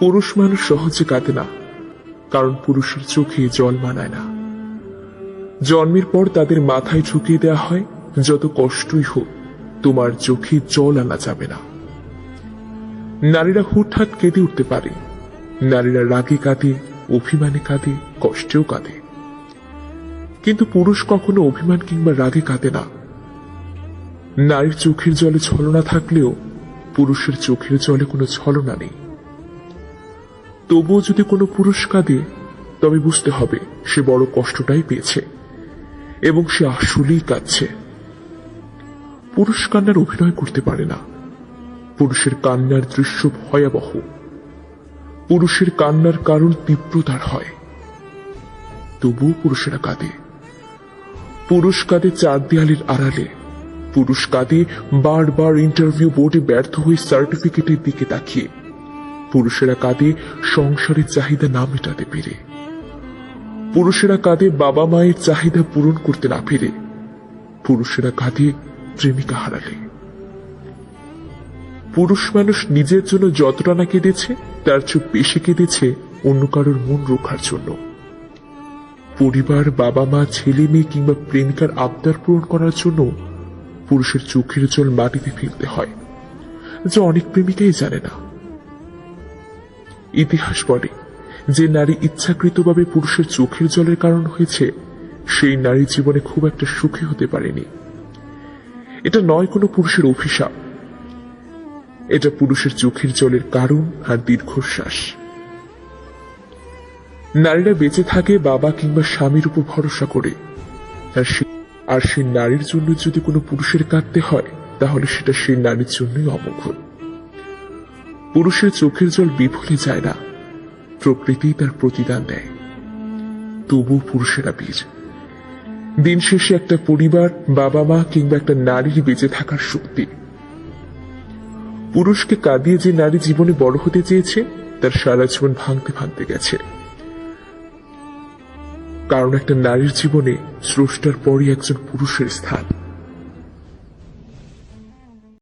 পুরুষ মানুষ সহজে কাঁদে না, কারণ পুরুষের চোখে জল মানায় না। জন্মের পর তাদের মাথায় ঢুকিয়ে দেওয়া হয়, যত কষ্টই হোক, তোমার চোখে জল আনা যাবে না। নারীরা হুটহাট কেঁদে উঠতে পারে। নারীরা রাগে কাঁদে, অভিমানে কাঁদে, কষ্টেও কাঁদে। কিন্তু পুরুষ কখনো অভিমান কিংবা রাগে কাঁদে না। নারীর চোখের জলে ছলনা থাকলেও পুরুষের চোখের জলে কোনো ছলনা নেই। তবুও যদি কোনো পুরুষ কাঁদে তবে বুঝতে হবে সে বড় কষ্টটাই পেয়েছে এবং সে আসলেই কাঁদছে। পুরুষ কান্নার অভিনয় করতে পারে না। পুরুষের কান্নার দৃশ্য ভয়াবহ। পুরুষের কান্নার কারণ তীব্রতার হয়। তবুও পুরুষেরা কাঁদে। পুরুষ কাঁদে চার দেয়ালের আড়ালে। পুরুষ কাঁদে বারবার ইন্টারভিউ বোর্ডে ব্যর্থ হয়ে সার্টিফিকেটের দিকে তাকিয়ে। পুরুষেরা কাঁদে, সংসারের চাহিদা না মেটাতে পেরে। পুরুষেরা কাঁদে, বাবা মায়ের চাহিদা পূরণ করতে না পেরে। পুরুষেরা কাঁদে, প্রেমিকা হারালে। পুরুষ মানুষ নিজের জন্য যতটা না কেঁদেছে, তার চেয়ে বেশি কেঁদেছে অন্য কারোর মন রক্ষার জন্য। পরিবার, বাবা মা, ছেলে মেয়ে কিংবা প্রেমিকার আবদার পূরণ করার জন্য পুরুষের চোখের জল মাটিতে ফেলতে হয়, যা অনেক প্রেমিকাই জানে না। ইতিহাস বলে যে নারী ইচ্ছাকৃতভাবে পুরুষের চোখের জলের কারণ হয়েছে, সেই নারী জীবনে খুব একটা সুখী হতে পারেনি। এটা নয় কোনো পুরুষের অভিশাপ। এটা পুরুষের চোখের জলের কারণ আর দীর্ঘশ্বাস। নারীরা বেঁচে থাকে বাবা কিংবা স্বামীর উপর ভরসা করে। আর সেই নারীর জন্য যদি কোনো পুরুষের কাঁদতে হয়, তাহলে সেটা সেই নারীর জন্যই অমঙ্গল। পুরুষের চোখের জল বিফলে যায় না। প্রকৃতি তার প্রতিদান দেয়। তবু পুরুষেরা বীজ দিন শেষে একটা পরিবার বাবা মা কিংবা একটা নারীর বেঁচে থাকার শক্তি। পুরুষকে কাঁদিয়ে যে নারী জীবনে বড় হতে চেয়েছে, তার সারা জীবন ভাঙতে ভাঙতে গেছে। কারণ একটা নারীর জীবনে স্রষ্টার পরই একজন পুরুষের স্থান।